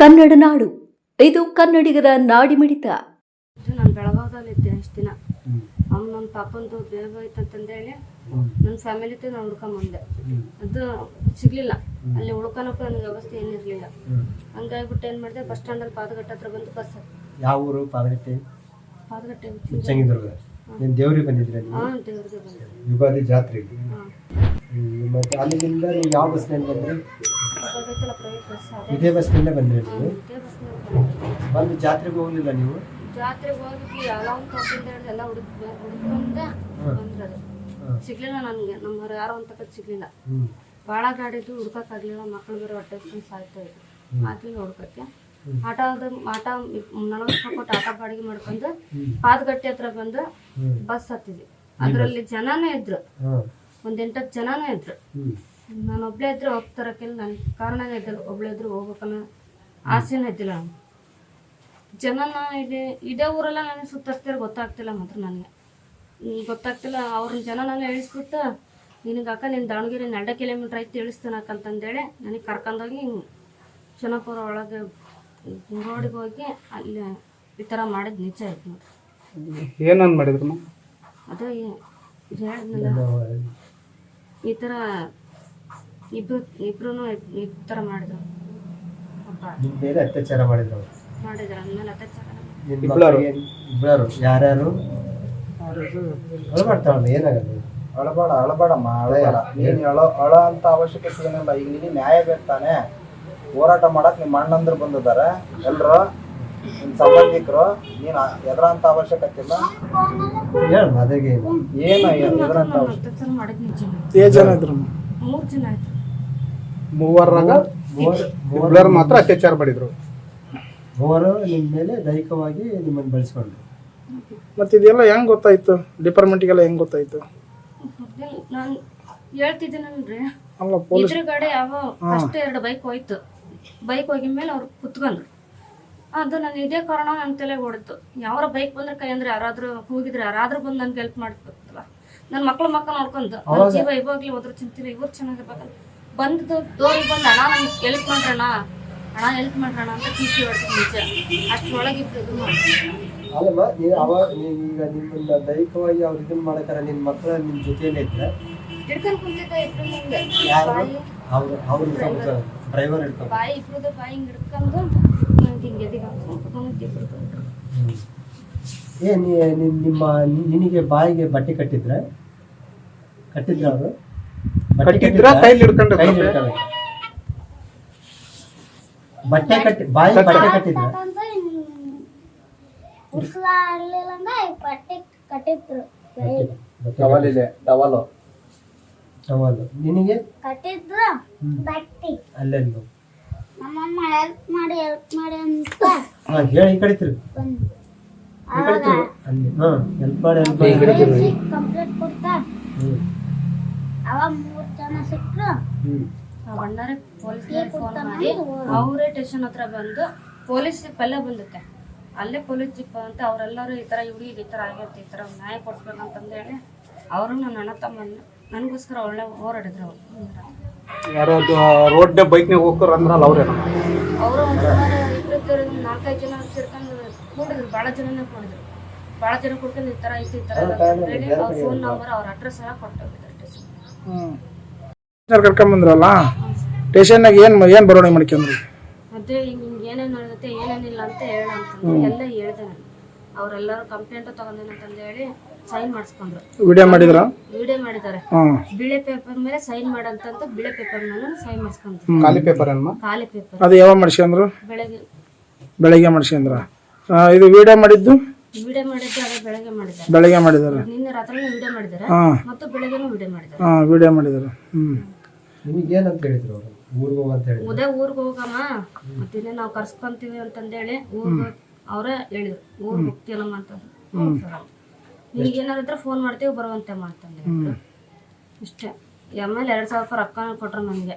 ಕನ್ನಡ ನಾಡು. ಇದು ಕನ್ನಡಿಗರ ನಾಡಿಮಿಡಿತ ನಾನು ಬೆಳಗಾವದಲ್ಲಿದ್ದೆ ಅಷ್ಟು ದಿನ. ಅವ್ನು ನನ್ನ ಪಾಪಂದು ಬೇಗ ಅಂತಂದೇಳಿ ನನ್ನ ಫ್ಯಾಮಿಲಿ ನಾನು ಹುಡ್ಕೊಂಬಂದೆ. ಅದು ಸಿಗ್ಲಿಲ್ಲ. ಅಲ್ಲಿ ಉಳ್ಕೊಳಕ್ಕೂ ನನಗೆ ವ್ಯವಸ್ಥೆ ಏನಿರಲಿಲ್ಲ. ಹಂಗಾಗ್ಬಿಟ್ಟು ಏನು ಮಾಡಿದೆ ಬಸ್ ಸ್ಟ್ಯಾಂಡಲ್ಲಿ ಪಾದಗಟ್ಟೆ ಹತ್ರ ಬಂದು ಬಸ್ ಯಾವ ಊರು ಪಾದಗಟ್ಟೆ? ಪಾದಗಟ್ಟೆ ಚಂಗಿದುರ್ಗ ನೀನು ದೇವ್ರಿಗೆ ಬಂದಿದ್ರೆ ಹಾಂ ದೇವ್ರಿಗೆ ಬಂದೆ. ಯುಗಾದಿ ಜಾತ್ರೆಗೆ? ಮತ್ತೆ ಅಲ್ಲಿಂದ ನೀವು ಯಾವ ಬಸ್ನಲ್ಲಿ ಬಂದ್ರಿ? ಗೊತ್ತೈತಲ್ಲ ಪ್ರೈವೇಟ್ ಬಸ್ ಅದೇ ಇದೇ ಬಸ್ನಿಂದ ಬಂದ್ರಿ ನೀವು ಇದೇ ಬಸ್ನಾಗ ಬಂದು ಜಾತ್ರೆಗೆ ಹೋಗ್ಲಿಲ್ಲ ನೀವು? ಜಾತ್ರೆಗೆ ಹೋಗಿ ಎಲ್ಲ ತಗೊಂಡು ಹುಡುಕ್ ಹುಡುಕೊಂಡೆ ಬಂದ್ರದು. ಹಾಂ. ಸಿಗ್ಲಿಲ್ಲ ನನಗೆ ನಮ್ಮವ್ರು ಯಾರೋ ಅಂತ ಸಿಗ್ಲಿಲ್ಲ. ಹ್ಞೂ ಭಾಳ ಗಾಡಿದು ಹುಡ್ಕಕ್ಕಾಗಲಿಲ್ಲ ಮಕ್ಳು ಬೇರೆ ಹೊಟ್ಟೆ ಹಸ್ಕೊಂಡು ಸಾಯ್ತಾ ಇದ್ರು. ಆಗ್ಲಿಲ್ಲ ಹುಡ್ಕಕ್ಕೆ ಆಟೋದ ಆಟ ನಲವತ್ತು ರೂಪಾಯಿ ಕೊಟ್ಟು ಆಟೋ ಬಾಡಿಗೆ ಮಾಡ್ಕೊಂಡು ಪಾದಗಟ್ಟೆ ಹತ್ರ ಬಂದು ಹ್ಞೂ ಬಸ್ ಹತ್ತಿದ್ವಿ. ಅದರಲ್ಲಿ ಜನನೇ ಇದ್ರು. ಹಾಂ. ಒಂದ್ ಎಂಟತ್ತು ಜನನೇ ಇದ್ರು. ಹ್ಞೂ ನಾನು ಒಬ್ಳೆ ಇದ್ರೆ ಹೋಗ್ತಾರಕ್ಕೆಲ್ಲ ನನ್ ಕಾರಣನೇ ಇದ್ದಿಲ್ಲ. ಒಬ್ಳೆ ಇದ್ರು ಹೋಗ್ಬೇಕನ್ನೋ ಆಸೆನೇ ಇದ್ದಿಲ್ಲ. ನಾನು ಜನನ ಇದೆ ಇದೇ ಊರೆಲ್ಲ ನನಗೆ ಸುತ್ತಾಡ್ತಿರೋ ಗೊತ್ತಾಗ್ತಿಲ್ಲ ಮಾತ್ರ ನನಗೆ. ಗೊತ್ತಾಗ್ತಿಲ್ಲ. ಅವ್ರನ್ನ ಜನ ನನಗೆ ಇಳಿಸ್ಬಿಟ್ಟು ನಿನಗೆ ಅಕ್ಕ ನಿನ್ನ ದಾವಣಗೆರೆ ಎರಡು ಕಿಲೋಮೀಟ್ರ್ ಐತಿ ಇಳಿಸ್ತೀನಿ ಅಕ್ಕ ಅಂತಂದೇಳಿ ನನಗೆ ಕರ್ಕೊಂಡೋಗಿ ಜನಪುರ ಒಳಗೆ ರೋಡಿಗೆ ಹೋಗಿ ಅಲ್ಲಿ ಈ ಥರ ಮಾಡಿದ ನಿಜ ಆಯ್ತು ನೋಡಿ ಏನಂದ್ ಮಾಡಿದ್ರು ಅದೇ ಹೇಳಿದ್ನಲ್ಲ. ಈ ಥರ ಇಬ್ರು ಇಬ್ರು ಈ ಥರ ಮಾಡಿದ್ರು. ಒಬ್ಬ ನಿಮ್ಮ ಮೇಲೆ ಅತ್ಯಾಚಾರ ಮಾಡಿದ್ರು ಅವ್ರು. ಮಾಡಿದ್ರು ಅಂದಮೇಲೆ ಅತ್ಯಾಚಾರ ನಿನ್ನ ಇಬ್ಳರು? ಮಕ್ಕಳಿಗೆ ಇಬ್ಬರು ಯಾರ್ಯಾರು? ಮಾಡ್ತಾವಲ್ಲ ಏನಾಗಲ್ಲ ಅಳಬೇಡ ಅಳಬೇಡಮ್ಮ ಅಳೆಯಲ್ಲ ನೀನು ಅಳ ಅಳ ಅಂತ ಅವಶ್ಯಕತೆ ಏನಿಲ್ಲ ಈಗ ನಿನಗೆ ನ್ಯಾಯ ಬೇಕು ತಾನೇ. ಹೋರಾಟ ಮಾಡಕ್ ನಿಮ್ಮ ಅಣ್ಣಂದ್ರು ಬಂದಿದ್ದಾರೆ. ಎಲ್ಲರೂ ನಿಮ್ಮ ಸಂಬಂಧಿಕರು ನೀನು ಎದ್ರ ಅಂತ ಅವಶ್ಯಕತೆ ಇಲ್ಲ. ಹೇಳ ಅದಾಗೆ ಏನು ಏನು ಎದ್ರ ಅಂತ ನಾನು ಅತ್ಯಾಚಾರ ಮಾಡಿದ್ ನಿಜ ಮೂರು ಜನ ಆಯ್ತು ಮೂವರಾಗ ಮೂವರು ಮಾತ್ರ ಅತ್ಯಾಚಾರ ಮಾಡಿದ್ರು. ಮೂವರು ನಿಮ್ಮ ಮೇಲೆ ದೈಹಿಕವಾಗಿ ನಿಮ್ಮನ್ನು ಬಳಸ್ಕೊಂಡ್ರು. ಮತ್ತೆ ಇದೆಲ್ಲ ಹೆಂಗ್ ಗೊತ್ತಾಯ್ತು? ಡಿಪಾರ್ಟ್ಮೆಂಟ್ಗೆಲ್ಲ ಹೆಂಗ್ ಗೊತ್ತಾಯ್ತು? ನಾನು ಹೇಳ್ತಿದ್ದೀನಲ್ರಿ ಅಲ್ಲ ಪೊಲೀಸ್ ಎದುರುಗಡೆ ಯಾವ ಫಸ್ಟ್ ಎರಡು ಬೈಕ್ ಹೋಯ್ತು. ಬೈಕ್ ಹೋಗಿದ ಮೇಲೆ ಅವ್ರು ಕುತ್ಕೊಂಡ್ರು. ಅದು ನಾನು ಇದೇ ಕಾರಣ ನನ್ನ ತಲೆಗೆ ಹೊಡಿತು ಯಾವ್ರ ಬೈಕ್ ಬಂದ್ರೆ ಕೈ ಅಂದ್ರೆ ಯಾರಾದ್ರೂ ಹೋಗಿದ್ರೆ ಯಾರಾದ್ರೂ ಬಂದು ನನ್ಗೆ ಹೆಲ್ಪ್ ಮಾಡ್ಬೇಕಲ್ಲ ನನ್ನ ಮಕ್ಳ ಮಕ್ಕಳು ನೋಡ್ಕೊಂಡು ನನ್ನ ಜೀವ ಇವಾಗ್ಲಿ ಹೋದ್ರು ಚಿಂತಿಲ್ಲ ಇವ್ರು ಚೆನ್ನಾಗಿರ್ಬೇಕಲ್ಲ. ಬಂದು ದೋರಿಗೆ ಬಂದು ಅಣ್ಣ ನಮ್ಗೆ ಹೆಲ್ಪ್ ಮಾಡ್ರಣ್ಣ. ಅಣ್ಣ ಹೆಲ್ಪ್ ಮಾಡ್ರಣ್ಣ ಅಂತ ಕಿಕ್ಕಿ ಹೊಡ್ತೀನಿ ನಿಜ ಅಷ್ಟ್ರೊಳಗೆ ಇಬ್ರು ಇದು ಮಾಡ್ತೀನಿ ಅಲ್ಲಮ್ಮ ನೀವು ಅವಾಗ ನೀವು ಈಗ ನಿಮ್ಮನ್ನ ದೈಹಿಕವಾಗಿ ಅವ್ರು ಇದನ್ನ ಮಾಡಕ್ಕಾರ ನಿನ್ನ ಮಕ್ಕಳು ನಿಮ್ಮ ಜೊತೆಯಲ್ಲೇ ಇದ್ರೆ. ಹಿಡ್ಕೊಂಡು ಕುಂತಿದ್ದೆ ಇಬ್ರು ಮುಂದೆ ಯಾರು? ಬಾಯಿ. ಅವ್ರು ಅವ್ರು ಡ್ರೈವರ್ ಇರ್ತಾರೆ. ಬಾಯಿ ಇಬ್ರದ್ದು ಬಾಯಿ ಹಿಂಗೆ ಹಿಡ್ಕೊಂಡು ನಂಗೆ ಹಿಂಗೆ ಎದಿಗೆ ಹಾಕ್ಸ್ಕೊಂಡು ಇಬ್ರು ಏ ನಿಮ್ಮ ನಿನಗೆ ಬಾಯಿಗೆ ಬಟ್ಟೆ ಕಟ್ಟಿದ್ರೆ? ಕಟ್ಟಿದ್ರ ಅವರು? ಕಟ್ಟಿದ್ರ ಕೈಲಿ ಹಿಡ್ಕೊಂಡಿದ್ರ? ಬಟ್ಟೆ ಕಟ್ಟಿ ಬಾಯಿ ಬಟ್ಟೆ ಕಟ್ಟಿದ್ರ ಉಸಿರಾಡ್ಲಿಲ್ಲ ಅಂದ್ರೆ ಬಟ್ಟೆ ಕಟ್ಟಿದ್ರು? ಟವಲಿದೆ ಟವಲು ಟವಲು ನಿನಗೆ? ಕಟ್ಟಿದ್ರು ಬಟ್ಟೆ. ಅಲ್ಲೆಲ್ಲೂ. ನಮ್ಮಮ್ಮ ಹೆಲ್ಪ್ ಮಾಡಿ ಹೆಲ್ಪ್ ಮಾಡಿ ಅಂತ. ಹಾ ಹೇಳಿ ಈ ಕಡೆ ತಿರುಗಿ. ಬಂದು. ಈ ಕಡೆ ತಿರುಗಿ. ಅಲ್ಲಿ ಹಾ ಹೆಲ್ಪ್ ಮಾಡಿ ಹೆಲ್ಪ್ ಮಾಡಿ. ಕಂಪ್ಲೇಂಟ್ ಕೊಡ್ತಾ. ಹ್ಮ್. ಅವಾಗ ಮೂರ್ ಜನ ಆ ಭಂಡಾರಿ ಪೊಲೀಸ್ಗೆ ಫೋನ್ ಮಾಡಿ ಅವರೇ ಸ್ಟೇಷನ್ ಹತ್ರ ಬಂದು ಪೊಲೀಸ್ ಪಲ್ಲೆ ಬಂದುತ್ತೆ. ಅಲ್ಲೇ ಪೊಲೀಸ್ ಜಿಪ್ ಅಂತ ಅವರೆಲ್ಲರೂ ಈ ಥರ ಹುಡುಗಿಗೆ ಈ ಥರ ಆಗೈತೆ ಈ ಥರ ನ್ಯಾಯ ಕೊಡ್ಸ್ಬೇಕಂತಂದು ಹೇಳಿ ಅವರು ನನ್ನ ಅಣ್ಣ ತಮ್ಮನ್ನ ನನಗೋಸ್ಕರ ಒಳ್ಳೆ ಹೋರಾಡಿದ್ರು ಅವರು. ಯಾರೋ ರೋಡ್ ಬೈಕ್ನಾಗ ಹೋಗ್ತಾರ ಅಂದ್ರಲ್ಲ ಅವ್ರೇನ? ಅವರು ಸುಮಾರು ಇಬ್ಬರು ನಾಲ್ಕೈದು ಜನ ಸೇರ್ಕೊಂಡು ಕೂಡಿದ್ರು ಭಾಳ ಜನನೇ ಕೂಡಿದ್ರು. ಭಾಳ ಜನ ಕೂಡ್ಕೊಂಡು ಈ ಥರ ಐತಿ ಈ ಥರ ಹೇಳಿ ಅವ್ರ ಫೋನ್ ನಂಬರ್ ಅವ್ರ ಅಡ್ರೆಸ್ ಎಲ್ಲ ಕೊಟ್ಟೋಗಿದ್ದಾರೆ ಹ್ಮ್. ಕರ್ಕೊಂಬಂದ್ರಲ್ಲ ಸ್ಟೇಷನ್ನಾಗ ಏನ್ ಏನ್ ಬರೋಣಿ ಮಾಡ್ಕೊಂಡ್ರು? ಅದೇ ಹಿಂಗ್ ಹಿಂಗ್ ಏನೇನ್ ಆಗುತ್ತೆ ಏನೇನಿಲ್ಲ ಅಂತ ಹೇಳ ಅಂತಂದು ಎಲ್ಲ ಹೇಳ್ದೆ ನಾನು. ಅವರೆಲ್ಲರೂ ಕಂಪ್ಲೇಂಟ್ ತಗೊಂಡೇನಂತಂದು ಹೇಳಿ ಸೈನ್ ಮಾಡಿಸ್ಕೊಂಡ್ರು. ವಿಡಿಯೋ ಮಾಡಿದ್ರ? ವಿಡಿಯೋ ಮಾಡಿದ್ದಾರೆ. ಬಿಳಿ ಬಿಳೆ ಪೇಪರ್ ಮೇಲೆ ಸೈನ್ ಮಾಡಂತಂದು ಬಿಳೆ ಪೇಪರ್ ಮೇಲೆ ಸೈನ್ ಮಾಡಿಸ್ಕೊಂಡ್ರು. ಖಾಲಿ ಪೇಪರ್ ಅಮ್ಮ ಖಾಲಿ ಪೇಪರ್ ಅದು ಯಾವಾಗ ಮಾಡಿಸ್ಕೊಂಡ್ರು? ಬೆಳಗ್ಗೆ. ಬೆಳಗ್ಗೆ ಮಾಡಿಸ್ಕೊಂಡ್ರ? ಇದು ವಿಡಿಯೋ ಮಾಡಿದ್ದು? ವಿಡಿಯೋ ಬೆಳಗ್ಗೆ ಮಾಡಿದ್ದಾರೆ. ಬೆಳಗ್ಗೆ ಮಾಡಿದಾರೆ ನಿನ್ನೆ ರಾತ್ರಿ ವಿಡಿಯೋ ಮಾಡಿದ್ದಾರೆ. ಹಾ. ಮತ್ತು ಬೆಳಗ್ಗೆನೂ ವಿಡಿಯೋ ಮಾಡಿದ್ದಾರೆ. ಹಾ ವಿಡಿಯೋ ಮಾಡಿದಾರೆ ಹ್ಮ್. ನಿಮಗೆ ಏನಂತ ಹೇಳಿದ್ರು ಅವರು? ಊರಿಗೆ ಹೋಗಂತ ಹೇಳಿದ್ರು. ಉದೇ ಊರಿಗೆ ಹೋಗಮ್ಮ. ಮತ್ತಿನ್ನೇ ನಾವು ಕರ್ಸ್ಕೊಂತೀವಿ ಅಂತಂದೇಳಿ ಊರ್ಗೆ ಅವರೇ ಹೇಳಿದ್ರು. ಊರ್ಗೆ ಹೋಗ್ತೀನಮ್ಮ ಅಂತಂದು ನಿನಗೆ ಇದ್ರೆ ಫೋನ್ ಮಾಡ್ತೀವಿ ಬರುವಂತೆ ಮಾಡ್ತಂದೆ ಇಷ್ಟೇ. ಆಮೇಲೆ ಎರಡ್ ಸಾವಿರ ರೂಪಾಯಿ ರೊಕ್ಕ ಕೊಟ್ರು ನನಗೆ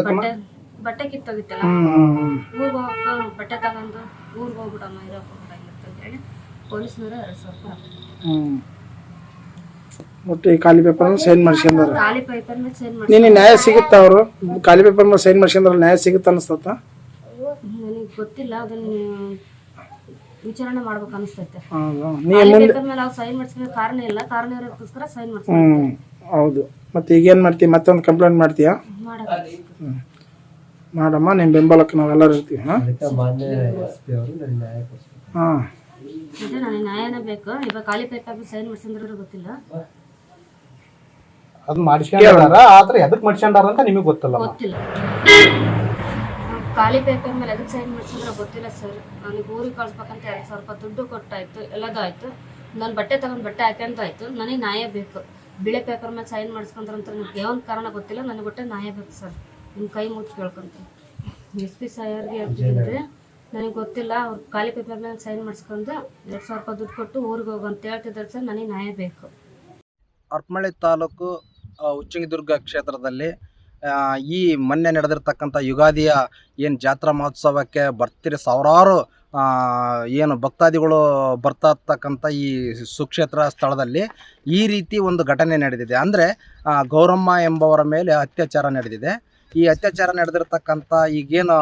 ಬಟ್ಟೆ ಬಟ್ಟೆ ಕಿತ್ತೋಗಿತ್ತಲ್ಲ. ಊರಿಗೆ ಹೋಗಕ್ಕ ಬಟ್ಟೆ ತಗೊಂಡು ಊರಿಗೆ ಹೋಗ್ಬಿಡಮ್ಮ ಇರೋಕೆ ಅಂತ ಹೇಳಿ ಪೊಲೀಸ್ನವರು ಎರಡು ಸಾವಿರ ರೂಪಾಯಿ. ಹಾಕಿದ್ರು. ಹ್ಮ್. ಒಟ್ಟು ಈ ಖಾಲಿ ಪೇಪರ್ ಸೈನ್ ಮಾಡ್ಸ್ಕೊಂಡಾರ. ಖಾಲಿ ಪೇಪರ್ ಮೇಲೆ ಸೈನ್ ಮಾಡಿ ನೀನು ನ್ಯಾಯ ಸಿಗುತ್ತಾ ಅವರು? ಖಾಲಿ ಪೇಪರ್ ಮೇಲೆ ಸೈನ್ ಮಾಡ್ಸ್ಕೊಂಡ್ರ ನ್ಯಾಯ ಸಿಗುತ್ತಾ ಅನ್ಸ್ತತ್ತ ನನಗೆ ಗೊತ್ತಿಲ್ಲ ಅದನ್ನ ವಿಚಾರಣೆ ಮಾಡ್ಬೇಕು ಅನಿಸ್ತೈತೆ. ಹೌದು? ನೀ ಖಾಲಿ ಮುಂದೆ ಪೇಪರ್ ಮೇಲೆ ಅವ್ರು ಸೈನ್ ಮಾಡಿಸ್ಕೊಂಡು ಕಾರಣ ಇಲ್ಲ ಕಾರಣ ಇರೋದಕ್ಕೋಸ್ಕರ ಸೈನ್ ಹ್ಞೂ ಹೌದು. ಮತ್ತೆ ಈಗೇನು ಮಾಡ್ತೀಯ ಮತ್ತೊಂದು ಕಂಪ್ಲೇಂಟ್ ಮಾಡ್ತೀಯಾ? ಮಾಡಮ್ಮ ನಿಮ್ಮ ಬೆಂಬಲಕ್ಕೆ ನಾವೆಲ್ಲರೂ ಇರ್ತೀವಿ ಹಾಂ? ಅದಕ್ಕೆ ಮಾನ್ಯ ಎಸ್ ಪಿ ಅವರು ನನಗೆ ನ್ಯಾಯ ಕೊಡಿಸ್ಬೇಕು ಹಾಂ. ಅದೇ ನನಗೆ ನ್ಯಾಯನ ಬೇಕು. ಇವಾಗ ಖಾಲಿ ಪೇಪರ್ ಸೈನ್ ಮಾಡಿಸಿದ್ರೆ ಗೊತ್ತಿಲ್ಲ. ಅದು ಮಾಡಿಸ್ಕೊಂಡಾರ ಆದ್ರೆ ಎದಕ್ ಮಾಡಿಸ್ಕೊಂಡಾರ ಅಂತ ನಿಮಗೆ ಗೊತ್ತಲ್ಲ. ಗೊತ್ತಿಲ್ಲ ಖಾಲಿ ಪೇಪರ್ ಮೇಲೆ ಎದಕ್ಕೆ ಸೈನ್ ಮಾಡ್ಸಿದ್ರ ಗೊತ್ತಿಲ್ಲ ಸರ್. ನನಗೆ ಊರಿಗೆ ಕಳ್ಸ್ಬೇಕಂತ ಎರಡು ಸಾವಿರ ರೂಪಾಯಿ ದುಡ್ಡು ಕೊಟ್ಟಾಯ್ತು ಎಲ್ಲದೂ ಆಯ್ತು ನಾನು ಬಟ್ಟೆ ತಗೊಂಡ್ ಬಟ್ಟೆ ಹಾಕಂತ ಆಯ್ತು ನನಗೆ ನ್ಯಾಯ ಬೇಕು. ಬಿಳೆ ಪೇಪರ್ ಮೇಲೆ ಸೈನ್ ಮಾಡಿಸ್ಕೊಂಡ್ರಂತ ನನಗೆ ಯಾವ ಕಾರಣ ಗೊತ್ತಿಲ್ಲ. ನನಗೆ ಬಟ್ಟೆ ನ್ಯಾಯ ಬೇಕು ಸರ್. ನಿಮ್ಮ ಕೈ ಮುಚ್ಚಿ ಕೇಳ್ಕೊಂತ ಎಸ್ ಪಿ ಸಾಯರ್ಗೆ ಹೇಳ್ತಿದ್ರೆ ನನಗೆ ಗೊತ್ತಿಲ್ಲ, ಅವ್ರು ಖಾಲಿ ಪೇಪರ್ ಮೇಲೆ ಸೈನ್ ಮಾಡಿಸ್ಕೊಂಡು ಎರಡು ಸಾವಿರ ರೂಪಾಯಿ ದುಡ್ಡು ಕೊಟ್ಟು ಊರಿಗೆ ಹೋಗು ಅಂತ ಹೇಳ್ತಿದ್ದಾರೆ ಸರ್, ನನಗೆ ನ್ಯಾಯ ಬೇಕು. ಹರಪನಹಳ್ಳಿ ತಾಲೂಕು ಉಚ್ಚಂಗಿದುರ್ಗ ಕ್ಷೇತ್ರದಲ್ಲಿ ಈ ಮೊನ್ನೆ ನಡೆದಿರ್ತಕ್ಕಂಥ ಯುಗಾದಿಯ ಏನು ಜಾತ್ರಾ ಮಹೋತ್ಸವಕ್ಕೆ ಬರ್ತಿರಿ, ಸಾವಿರಾರು ಏನು ಭಕ್ತಾದಿಗಳು ಬರ್ತಾ ಇರ್ತಕ್ಕಂಥ ಈ ಸುಕ್ಷೇತ್ರ ಸ್ಥಳದಲ್ಲಿ ಈ ರೀತಿ ಒಂದು ಘಟನೆ ನಡೆದಿದೆ. ಅಂದರೆ ಗೌರಮ್ಮ ಎಂಬವರ ಮೇಲೆ ಅತ್ಯಾಚಾರ ನಡೆದಿದೆ. ಈ ಅತ್ಯಾಚಾರ ನಡೆದಿರ್ತಕ್ಕಂಥ ಈಗೇನು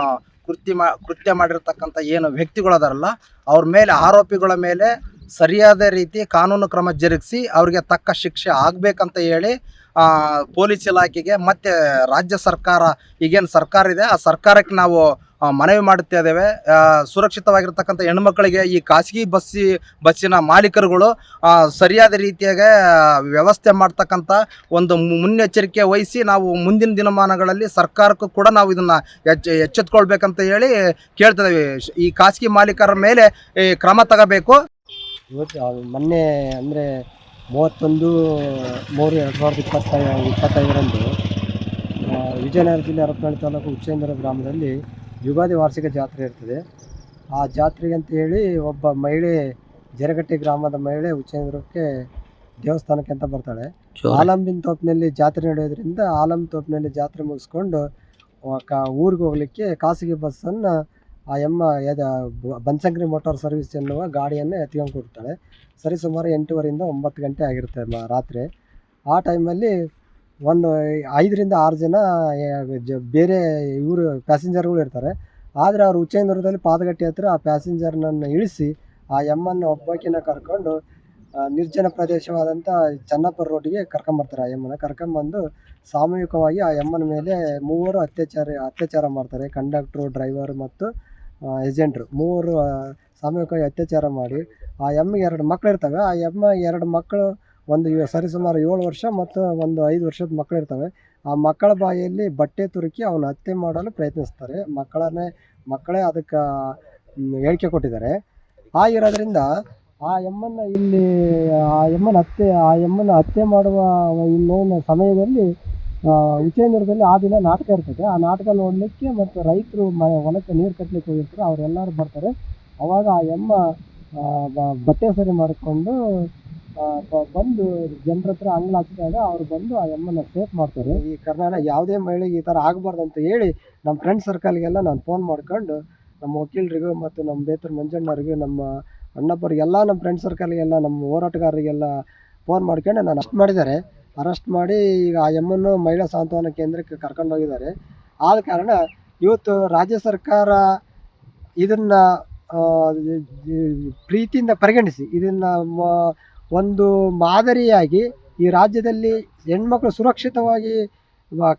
ಕೃತ್ಯ ಮಾ ಕೃತ್ಯ ಮಾಡಿರ್ತಕ್ಕಂಥ ಏನು ವ್ಯಕ್ತಿಗಳದಾರಲ್ಲ ಅವ್ರ ಮೇಲೆ ಆರೋಪಿಗಳ ಮೇಲೆ ಸರಿಯಾದ ರೀತಿ ಕಾನೂನು ಕ್ರಮ ಜರುಗಿಸಿ ಅವರಿಗೆ ತಕ್ಕ ಶಿಕ್ಷೆ ಆಗಬೇಕಂತ ಹೇಳಿ ಪೊಲೀಸ್ ಇಲಾಖೆಗೆ ಮತ್ತು ರಾಜ್ಯ ಸರ್ಕಾರ ಈಗೇನು ಸರ್ಕಾರ ಇದೆ ಆ ಸರ್ಕಾರಕ್ಕೆ ನಾವು ಮನವಿ ಮಾಡುತ್ತಾ ಇದ್ದೇವೆ. ಆ, ಸುರಕ್ಷಿತವಾಗಿರ್ತಕ್ಕಂಥ ಹೆಣ್ಮಕ್ಳಿಗೆ ಈ ಖಾಸಗಿ ಬಸ್ಸಿ ಬಸ್ಸಿನ ಮಾಲೀಕರುಗಳು ಸರಿಯಾದ ರೀತಿಯಾಗಿ ವ್ಯವಸ್ಥೆ ಮಾಡ್ತಕ್ಕಂಥ ಒಂದು ಮುನ್ನೆಚ್ಚರಿಕೆ ವಹಿಸಿ ನಾವು ಮುಂದಿನ ದಿನಮಾನಗಳಲ್ಲಿ ಸರ್ಕಾರಕ್ಕೂ ಕೂಡ ನಾವು ಇದನ್ನು ಎಚ್ಚ ಎಚ್ಚೆತ್ಕೊಳ್ಬೇಕಂತ ಹೇಳಿ ಕೇಳ್ತಿದ್ದೇವೆ ಈ ಖಾಸಗಿ ಮಾಲೀಕರ ಮೇಲೆ ಕ್ರಮ ತಗೋಬೇಕು. ಇವತ್ತು ಮೊನ್ನೆ ಅಂದರೆ ಮೂವತ್ತೊಂದು ಮೂರು ಎರಡು ಸಾವಿರದ ಇಪ್ಪತ್ತ ಇಪ್ಪತ್ತೈದರಂದು ವಿಜಯನಗರ ಜಿಲ್ಲೆ ಹರಪನಹಳ್ಳಿ ತಾಲೂಕು ಉಚ್ಚೇಂದ್ರ ಗ್ರಾಮದಲ್ಲಿ ಯುಗಾದಿ ವಾರ್ಷಿಕ ಜಾತ್ರೆ ಇರ್ತದೆ. ಆ ಜಾತ್ರೆಗೆ ಅಂತ ಹೇಳಿ ಒಬ್ಬ ಮಹಿಳೆ ಜರಗಟ್ಟಿ ಗ್ರಾಮದ ಮಹಿಳೆ ಉಚ್ಚೇಂದ್ರಕ್ಕೆ ದೇವಸ್ಥಾನಕ್ಕೆ ಅಂತ ಬರ್ತಾಳೆ. ಆಲಂಬಿನ ತೋಪಿನಲ್ಲಿ ಜಾತ್ರೆ ನಡೆಯೋದ್ರಿಂದ ಆಲಂ ತೋಪಿನಲ್ಲಿ ಜಾತ್ರೆ ಮುಗಿಸ್ಕೊಂಡು ಊರಿಗೆ ಹೋಗಲಿಕ್ಕೆ ಖಾಸಗಿ ಬಸ್ಸನ್ನು ಆ ಎಮ್ಮ ಯದ ಬ- ಬನಶಂಕರಿ ಮೋಟಾರ್ ಸರ್ವಿಸ್ ಎನ್ನುವ ಗಾಡಿಯನ್ನು ಎತ್ಕೊಂಡು ಕೊಡ್ತಾಳೆ ಸರಿ, ಸುಮಾರು ಎಂಟೂವರೆಯಿಂದ ಒಂಬತ್ತು ಗಂಟೆ ಆಗಿರುತ್ತೆ ಮ- ರಾತ್ರಿ. ಆ ಟೈಮಲ್ಲಿ ಒಂದು ಐದರಿಂದ ಆರು ಜನ ಬೇರೆ ಇವರು ಪ್ಯಾಸೆಂಜರ್ಗಳು ಇರ್ತಾರೆ. ಆದರೆ ಅವರು ಉಚ್ಚೇಂದ್ರದಲ್ಲಿ ಪಾದಗಟ್ಟಿ ಹತ್ತಿರ ಆ ಪ್ಯಾಸೆಂಜರ್ನನ್ನು ಇಳಿಸಿ ಆ ಎಮ್ಮನ್ನು ಒಬ್ಬಾಕಿನ ಕರ್ಕೊಂಡು ನಿರ್ಜನ ಪ್ರದೇಶವಾದಂಥ ಚನ್ನಪುರ ರೋಡಿಗೆ ಕರ್ಕೊಂಬರ್ತಾರೆ. ಆ ಎಮ್ಮನ ಕರ್ಕೊಂಬಂದು ಸಾಮೂಹಿಕವಾಗಿ ಆ ಎಮ್ಮನ ಮೇಲೆ ಮೂವರು ಅತ್ಯಾಚಾರ ಅತ್ಯಾಚಾರ ಮಾಡ್ತಾರೆ. ಕಂಡಕ್ಟ್ರು, ಡ್ರೈವರ್ ಮತ್ತು ಏಜೆಂಟ್ರು ಮೂವರು ಸಾಮೂಹಿಕವಾಗಿ ಅತ್ಯಾಚಾರ ಮಾಡಿ, ಆ ಎಮ್ಮಿಗೆ ಎರಡು ಮಕ್ಕಳು ಇರ್ತವೆ. ಆ ಎಮ್ಮ ಎರಡು ಮಕ್ಕಳು ಒಂದು ಸರಿಸುಮಾರು ಏಳು ವರ್ಷ ಮತ್ತು ಒಂದು ಐದು ವರ್ಷದ ಮಕ್ಕಳು ಇರ್ತವೆ. ಆ ಮಕ್ಕಳ ಬಾಯಲ್ಲಿ ಬಟ್ಟೆ ತುರುಕಿ ಅವನ ಹತ್ಯೆ ಮಾಡಲು ಪ್ರಯತ್ನಿಸ್ತಾರೆ. ಮಕ್ಕಳನ್ನೇ, ಮಕ್ಕಳೇ ಅದಕ್ಕೆ ಹೇಳಿಕೆ ಕೊಟ್ಟಿದ್ದಾರೆ. ಆಗಿರೋದ್ರಿಂದ ಆ ಎಮ್ಮನ್ನು ಇಲ್ಲಿ, ಆ ಎಮ್ಮನ ಹತ್ಯೆ, ಆ ಎಮ್ಮನ ಹತ್ಯೆ ಮಾಡುವ ಇನ್ನೇನು ಸಮಯದಲ್ಲಿ ಉಚ್ಚೇಂದ್ರದಲ್ಲಿ ಆ ದಿನ ನಾಟಕ ಇರ್ತದೆ. ಆ ನಾಟಕ ನೋಡಲಿಕ್ಕೆ ಮತ್ತು ರೈತರು ಮ, ಹೊಲಕ್ಕೆ ನೀರು ಕಟ್ಟಲಿಕ್ಕೆ ಹೋಗಿರ್ತಾರೆ. ಅವರೆಲ್ಲರೂ ಬರ್ತಾರೆ. ಅವಾಗ ಆ ಎಮ್ಮ ಬಟ್ಟೆ ಸರಿ ಮಾಡಿಕೊಂಡು ಬಂದು ಜನರ ಹತ್ರ ಅಂಗ್ಲ ಹಚ್ಚಿದಾಗ ಅವ್ರು ಬಂದು ಆ ಎಮ್ಮನ್ನ ಸೇಫ್ ಮಾಡ್ತಾರೆ. ಈ ಕರ್ನಾಟಕ ಯಾವುದೇ ಮಹಿಳೆಗೆ ಈ ಥರ ಆಗಬಾರ್ದು ಅಂತ ಹೇಳಿ ನಮ್ಮ ಫ್ರೆಂಡ್ ಸರ್ಕಲ್ಗೆಲ್ಲ ನಾನು ಫೋನ್ ಮಾಡ್ಕೊಂಡು ನಮ್ಮ ವಕೀಲರಿಗೂ ಮತ್ತು ನಮ್ಮ ಬೇತರ್ ಮಂಜಣ್ಣರಿಗೂ, ನಮ್ಮ ಅಣ್ಣಪ್ಪರಿಗೆಲ್ಲ, ನಮ್ಮ ಫ್ರೆಂಡ್ ಸರ್ಕಲ್ಗೆಲ್ಲ, ನಮ್ಮ ಹೋರಾಟಗಾರರಿಗೆಲ್ಲ ಫೋನ್ ಮಾಡ್ಕೊಂಡು ನಾನು ಅಷ್ಟು ಮಾಡಿದ್ದಾರೆ. ಅರೆಸ್ಟ್ ಮಾಡಿ ಈಗ ಆ ಎಮ್ಮನ್ನು ಮಹಿಳಾ ಸಾಂತ್ವನ ಕೇಂದ್ರಕ್ಕೆ ಕರ್ಕೊಂಡು ಹೋಗಿದ್ದಾರೆ. ಆದ ಕಾರಣ ಇವತ್ತು ರಾಜ್ಯ ಸರ್ಕಾರ ಇದನ್ನು ಪ್ರೀತಿಯಿಂದ ಪರಿಗಣಿಸಿ, ಇದನ್ನು ಒಂದು ಮಾದರಿಯಾಗಿ ಈ ರಾಜ್ಯದಲ್ಲಿ ಹೆಣ್ಮಕ್ಳು ಸುರಕ್ಷಿತವಾಗಿ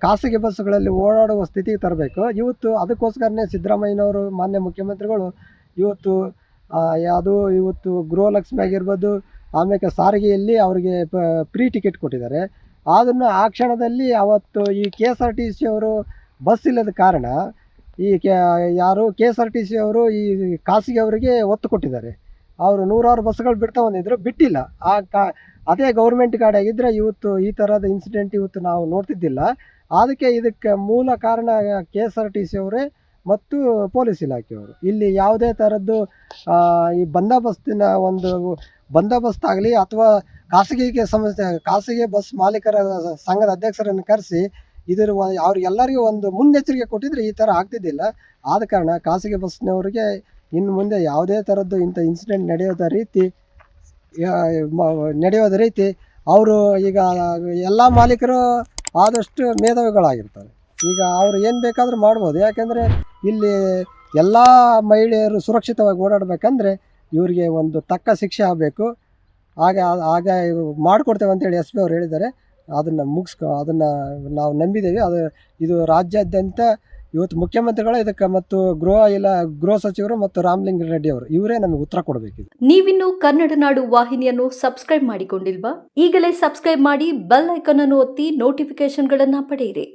ಖಾಸಗಿ ಬಸ್ಸುಗಳಲ್ಲಿ ಓಡಾಡುವ ಸ್ಥಿತಿಗೆ ತರಬೇಕು. ಇವತ್ತು ಅದಕ್ಕೋಸ್ಕರನೇ ಸಿದ್ದರಾಮಯ್ಯನವರು, ಮಾನ್ಯ ಮುಖ್ಯಮಂತ್ರಿಗಳು ಇವತ್ತು ಯಾವುದು ಇವತ್ತು ಗೃಹಲಕ್ಷ್ಮಿ ಆಗಿರ್ಬೋದು ಆಮೇಲೆ ಸಾರಿಗೆಯಲ್ಲಿ ಅವರಿಗೆ ಫ್ರೀ ಟಿಕೆಟ್ ಕೊಟ್ಟಿದ್ದಾರೆ. ಅದನ್ನು ಆ ಕ್ಷಣದಲ್ಲಿ ಅವತ್ತು ಈ K S R T C ಅವರು ಬಸ್ ಇಲ್ಲದ ಕಾರಣ ಈ ಕೆ, ಯಾರು K S R T C ಅವರು ಈ ಖಾಸಗಿ ಅವರಿಗೆ ಒತ್ತು ಕೊಟ್ಟಿದ್ದಾರೆ. ಅವರು ನೂರಾರು ಬಸ್ಗಳು ಬಿಡ್ತಾ ಬಂದಿದ್ದರು ಬಿಟ್ಟಿಲ್ಲ. ಆ ಕಾ, ಅದೇ ಗೌರ್ಮೆಂಟ್ ಗಾಡಿ ಆಗಿದ್ದರೆ ಇವತ್ತು ಈ ಥರದ ಇನ್ಸಿಡೆಂಟ್ ಇವತ್ತು ನಾವು ನೋಡ್ತಿದ್ದಿಲ್ಲ. ಅದಕ್ಕೆ ಇದಕ್ಕೆ ಮೂಲ ಕಾರಣ K S R T C ಅವರೇ ಮತ್ತು ಪೊಲೀಸ್ ಇಲಾಖೆಯವರು. ಇಲ್ಲಿ ಯಾವುದೇ ಥರದ್ದು ಈ ಬಂದೋಬಸ್ತಿನ ಒಂದು ಬಂದೋಬಸ್ತ್ ಆಗಲಿ ಅಥವಾ ಖಾಸಗಿಗೆ ಸಮಸ್ಯೆ ಖಾಸಗಿ ಬಸ್ ಮಾಲೀಕರ ಸಂಘದ ಅಧ್ಯಕ್ಷರನ್ನು ಕರೆಸಿ ಇದರ ಅವ್ರಿಗೆಲ್ಲರಿಗೂ ಒಂದು ಮುನ್ನೆಚ್ಚರಿಕೆ ಕೊಟ್ಟಿದ್ರೆ ಈ ಥರ ಆಗ್ತಿದ್ದಿಲ್ಲ. ಆದ ಕಾರಣ ಖಾಸಗಿ ಬಸ್ನವರಿಗೆ ಇನ್ನು ಮುಂದೆ ಯಾವುದೇ ಥರದ್ದು ಇಂಥ ಇನ್ಸಿಡೆಂಟ್ ನಡೆಯೋದ ರೀತಿ ನಡೆಯೋದ ರೀತಿ ಅವರು ಈಗ ಎಲ್ಲ ಮಾಲೀಕರು ಆದಷ್ಟು ಮೇಧಾವಿಗಳಾಗಿರ್ತಾರೆ. ಈಗ ಅವರು ಏನು ಬೇಕಾದರೂ ಮಾಡ್ಬೋದು. ಯಾಕೆಂದರೆ ಇಲ್ಲಿ ಎಲ್ಲ ಮಹಿಳೆಯರು ಸುರಕ್ಷಿತವಾಗಿ ಓಡಾಡಬೇಕಂದ್ರೆ ಇವರಿಗೆ ಒಂದು ತಕ್ಕ ಶಿಕ್ಷೆ ಆಗಬೇಕು. ಆಗ ಆಗ ಮಾಡಿಕೊಡ್ತೇವೆ ಅಂತೇಳಿ ಎಸ್ ಪಿ ಅವ್ರು ಹೇಳಿದ್ದಾರೆ. ಅದನ್ನು ಮುಗಿಸ್ಕೊ, ಅದನ್ನು ನಾವು ನಂಬಿದ್ದೇವೆ. ಅದು, ಇದು ರಾಜ್ಯಾದ್ಯಂತ ಇವತ್ತು ಮುಖ್ಯಮಂತ್ರಿಗಳು, ಇದಕ್ಕೆ ಮತ್ತು ಗೃಹ ಇಲ್ಲ ಗೃಹ ಸಚಿವರು ಮತ್ತು ರಾಮಲಿಂಗ ರೆಡ್ಡಿ ಅವರು, ಇವರೇ ನಮಗೆ ಉತ್ತರ ಕೊಡಬೇಕು ನೀವಿನ್ನು ಕನ್ನಡ ನಾಡು ವಾಹಿನಿಯನ್ನು ಸಬ್ಸ್ಕ್ರೈಬ್ ಮಾಡಿಕೊಂಡಿಲ್ವಾ? ಈಗಲೇ ಸಬ್ಸ್ಕ್ರೈಬ್ ಮಾಡಿ ಬೆಲ್ ಐಕಾನ್ ಅನ್ನು ಒತ್ತಿ ನೋಟಿಫಿಕೇಶನ್ಗಳನ್ನು ಪಡೆಯಿರಿ.